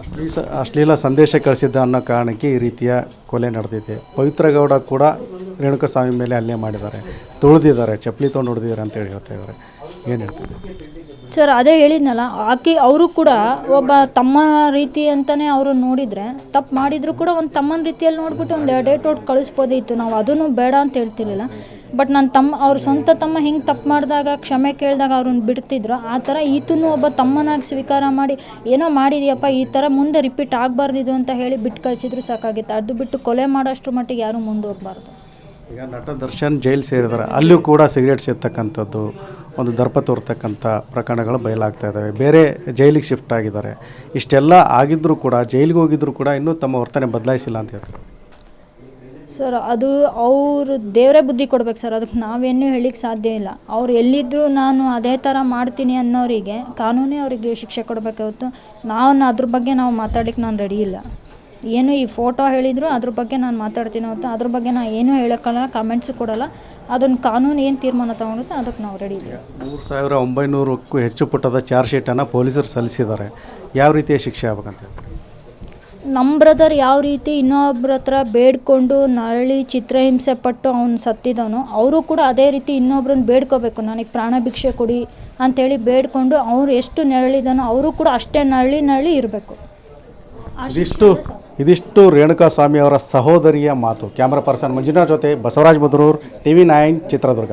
ಅಶ್ಲೀ ಸ ಅಶ್ಲೀಲ ಸಂದೇಶ ಕಳಿಸಿದ್ದ ಅನ್ನೋ ಕಾರಣಕ್ಕೆ ಈ ರೀತಿಯ ಕೊಲೆ ನಡೆದಿದೆ. ಪವಿತ್ರ ಗೌಡ ಕೂಡ ರೇಣುಕಸ್ವಾಮಿ ಮೇಲೆ ಹಲ್ಲೆ ಮಾಡಿದ್ದಾರೆ. ತುಳಿದಿದ್ದಾರೆ, ಚಪ್ಪಲಿ ತೊಗೊಂಡು ಹೊಡೆದಿದ್ದಾರೆ ಅಂತೇಳಿ ಹೇಳ್ತಾ ಇದ್ದಾರೆ. ಏನು ಹೇಳ್ತಾರೆ? ಸರ್, ಅದೇ ಹೇಳಿದ್ನಲ್ಲ, ಆಕೆ ಅವರು ಕೂಡ ಒಬ್ಬ ತಮ್ಮ ರೀತಿ ಅಂತಲೇ ಅವರು ನೋಡಿದರೆ, ತಪ್ಪು ಮಾಡಿದರೂ ಕೂಡ ಒಂದು ತಮ್ಮನ ರೀತಿಯಲ್ಲಿ ನೋಡಿಬಿಟ್ಟು ಒಂದು ಡೇಟ್ ಹೊಟ್ಟು ಕಳಿಸ್ಬೋದಿತ್ತು. ನಾವು ಅದನ್ನು ಬೇಡ ಅಂತ ಹೇಳ್ತಿರ್ಲಿಲ್ಲ. ಬಟ್ ನನ್ನ ತಮ್ಮ, ಅವ್ರ ಸ್ವಂತ ತಮ್ಮ ಹೆಂಗೆ ತಪ್ಪು ಮಾಡಿದಾಗ, ಕ್ಷಮೆ ಕೇಳಿದಾಗ ಅವ್ರನ್ನ ಬಿಡ್ತಿದ್ರು. ಆ ಥರ ಈತನೂ ಒಬ್ಬ ತಮ್ಮನಾಗಿ ಸ್ವೀಕಾರ ಮಾಡಿ, ಏನೋ ಮಾಡಿದೆಯಪ್ಪ, ಈ ಥರ ಮುಂದೆ ರಿಪೀಟ್ ಆಗಬಾರ್ದಿದು ಅಂತ ಹೇಳಿ ಬಿಟ್ಟು ಕಳಿಸಿದ್ರು ಸಾಕಾಗಿತ್ತು. ಅದು ಬಿಟ್ಟು ಕೊಲೆ ಮಾಡೋಷ್ಟ್ರ ಮಟ್ಟಿಗೆ ಯಾರೂ ಮುಂದೆ ಹೋಗ್ಬಾರ್ದು ಈಗ ನಟ ದರ್ಶನ್ ಜೈಲ್ ಸೇರಿದ್ದಾರೆ. ಅಲ್ಲೂ ಕೂಡ ಸಿಗರೇಟ್ ಸೇರ್ತಕ್ಕಂಥದ್ದು ಒಂದು ದರ್ಪ ತೋರ್ತಕ್ಕಂಥ ಪ್ರಕರಣಗಳು ಬಯಲಾಗ್ತಾ ಇದ್ದಾವೆ. ಬೇರೆ ಜೈಲಿಗೆ ಶಿಫ್ಟ್ ಆಗಿದ್ದಾರೆ. ಇಷ್ಟೆಲ್ಲ ಆಗಿದ್ದರೂ ಕೂಡ, ಜೈಲಿಗೆ ಹೋಗಿದ್ರು ಕೂಡ ಇನ್ನೂ ತಮ್ಮ ವರ್ತನೆ ಬದಲಾಯಿಸಿಲ್ಲ ಅಂತ ಹೇಳ್ತಾರೆ. ಸರ್, ಅದು ಅವರು ದೇವರೇ ಬುದ್ಧಿ ಕೊಡ್ಬೇಕು ಸರ್. ಅದಕ್ಕೆ ನಾವೇನು ಹೇಳಿಕ್ಕೆ ಸಾಧ್ಯ ಇಲ್ಲ. ಅವ್ರು ಎಲ್ಲಿದ್ದರೂ ನಾನು ಅದೇ ಥರ ಮಾಡ್ತೀನಿ ಅನ್ನೋರಿಗೆ ಕಾನೂನೇ ಅವರಿಗೆ ಶಿಕ್ಷೆ ಕೊಡಬೇಕಾಗುತ್ತೆ ನಾನು ಅದ್ರ ಬಗ್ಗೆ ನಾವು ಮಾತಾಡ್ಲಿಕ್ಕೆ ನಾನು ರೆಡಿ ಇಲ್ಲ. ಏನು ಈ ಫೋಟೋ ಹೇಳಿದ್ರು ಅದ್ರ ಬಗ್ಗೆ ನಾನು ಮಾತಾಡ್ತೀನಿ ಅಂತ ಅದ್ರ ಬಗ್ಗೆ ನಾನು ಏನೂ ಹೇಳೋಕ್ಕಲ್ಲ ಕಮೆಂಟ್ಸು ಕೊಡಲ್ಲ. ಅದನ್ನು ಕಾನೂನು ಏನು ತೀರ್ಮಾನ ತಗೊಂಡಿರುತ್ತೆ ಅದಕ್ಕೆ ನಾವು ರೆಡಿ ಇದ್ದೀವಿ. ಮೂರು ಸಾವಿರ ಒಂಬೈನೂರಕ್ಕೂ ಹೆಚ್ಚು ಪುಟ್ಟದ ಚಾರ್ಜ್ ಶೀಟನ್ನು ಪೊಲೀಸರು ಸಲ್ಲಿಸಿದ್ದಾರೆ. ಯಾವ ರೀತಿಯ ಶಿಕ್ಷೆ ಆಗ್ಬೇಕಂತ ನಮ್ಮ ಬ್ರದರ್ ಯಾವ ರೀತಿ ಇನ್ನೊಬ್ರ ಹತ್ರ ಬೇಡ್ಕೊಂಡು ನರಳಿ ಚಿತ್ರಹಿಂಸೆ ಪಟ್ಟು ಅವ್ನು ಸತ್ತಿದ್ದಾನೋ ಅವರು ಕೂಡ ಅದೇ ರೀತಿ ಇನ್ನೊಬ್ರನ್ನ ಬೇಡ್ಕೋಬೇಕು. ನನಗೆ ಪ್ರಾಣ ಭಿಕ್ಷೆ ಕೊಡಿ ಅಂಥೇಳಿ ಬೇಡ್ಕೊಂಡು ಅವ್ರು ಎಷ್ಟು ನರಳಿದಾನೋ, ಅವರು ಕೂಡ ಅಷ್ಟೇ ನರಳಿ ನರಳಿ ಇರಬೇಕು. ಇದಿಷ್ಟು ಇದಿಷ್ಟು ರೇಣುಕಾ ಸ್ವಾಮಿ ಅವರ ಸಹೋದರಿಯ ಮಾತು. ಕ್ಯಾಮ್ರಾ ಪರ್ಸನ್ ಮಂಜುನಾಥ್ ಜೊತೆ Basavaraj Badrur T V nine Chitradurga.